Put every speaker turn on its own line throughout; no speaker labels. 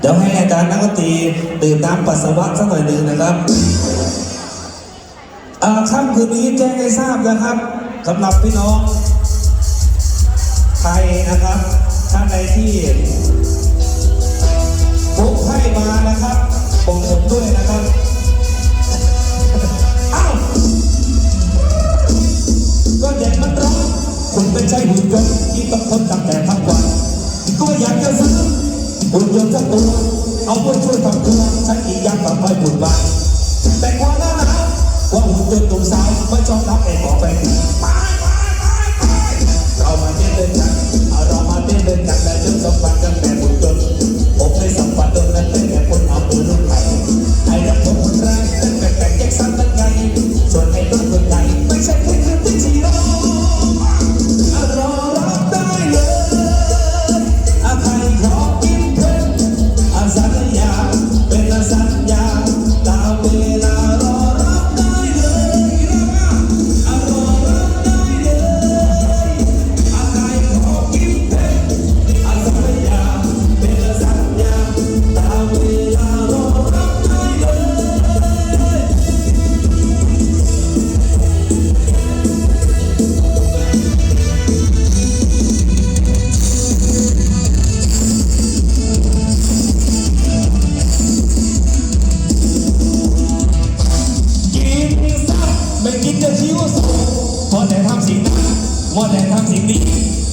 เดี๋ยวให้อาจารย์นักดนตรีตื่นน้ำปัสสาวะสักหน่อยหนึ่งนะครับค่ำคืนนี้แจ้งให้ทราบนะครับสำหรับพี่น้องไทยนะครับท่านใดที่ปุ๊กให้มานะครับบอกผมด้วยนะครับอ้าวก็เด็กมันร้องคุณเป็นใจหุ่นยนต์ที่ต้องทน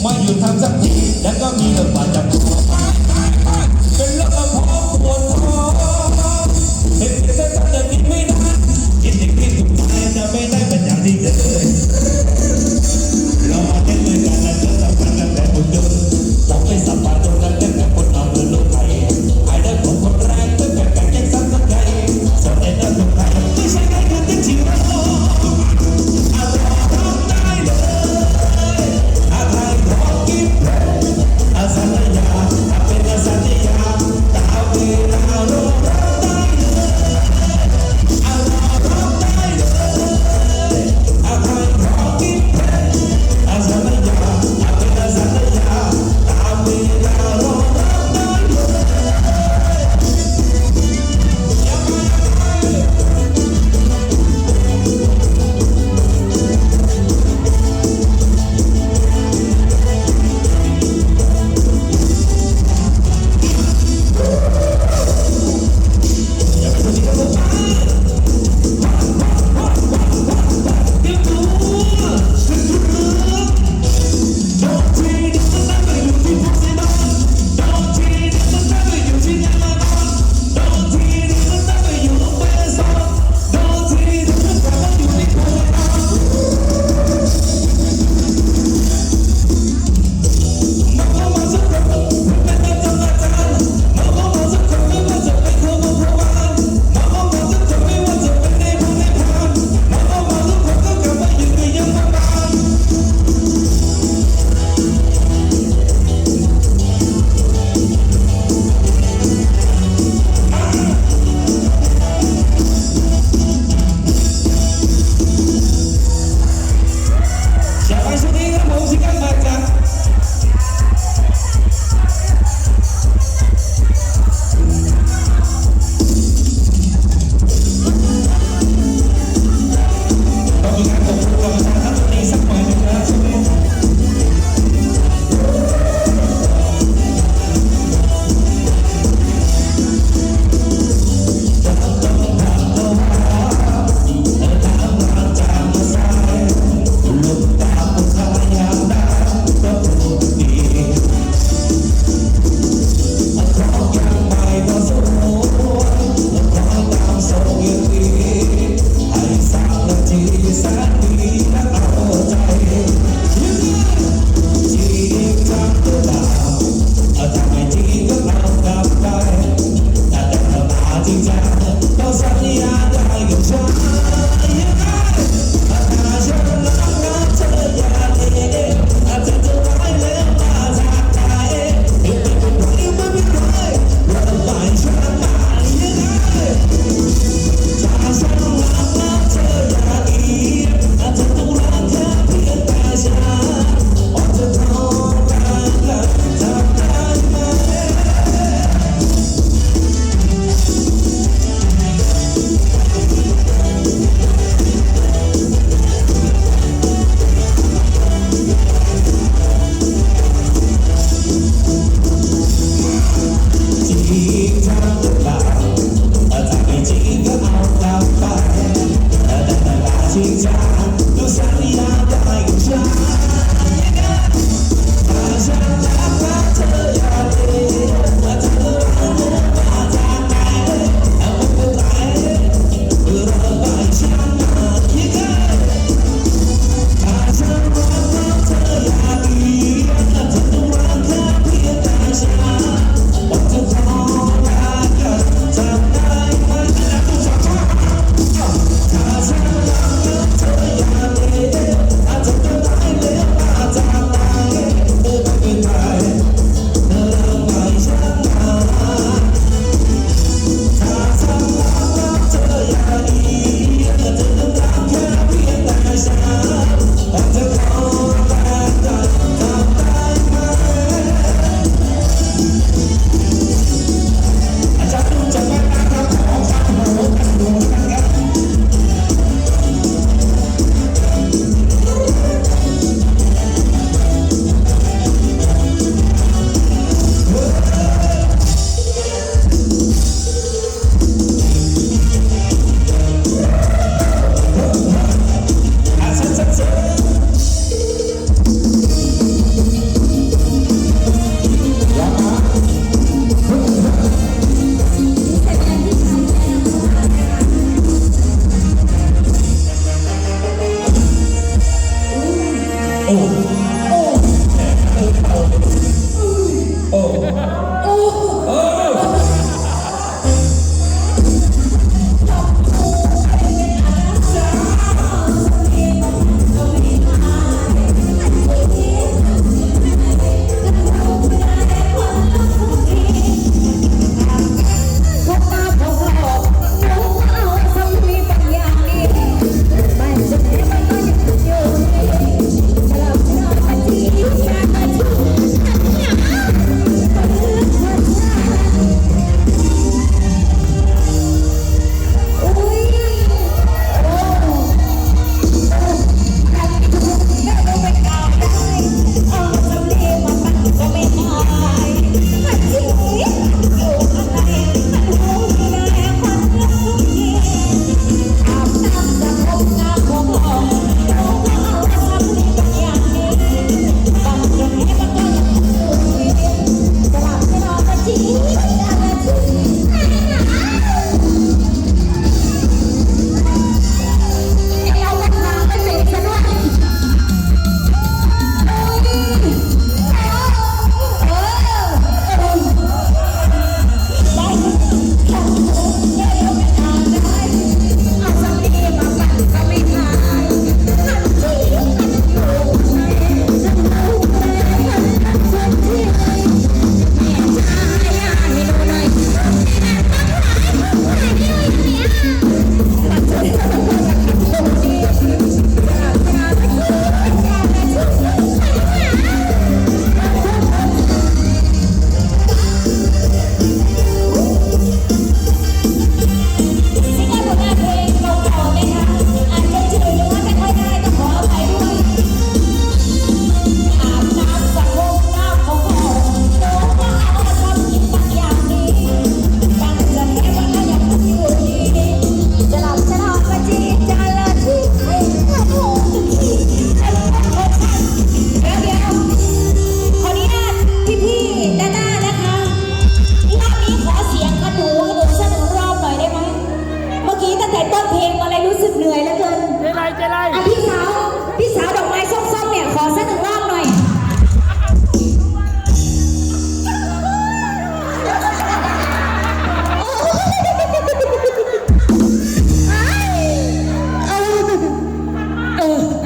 ไม่หยุดทำสักทีแล้วก็มีเรื่องบาดจับ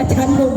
ประชันลุ
ง